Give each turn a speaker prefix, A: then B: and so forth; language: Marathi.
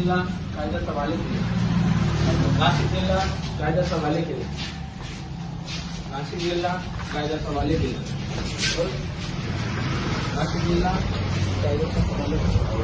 A: मालिक जिल्हा कायद्याचा मालिक केले. नाशिक जिल्हा कायद्याचा मालिक केले. नाशिक जिल्हा कायद्याचा मालिक आहे नाशिक जिल्हा कायद्याचा मालिक केला.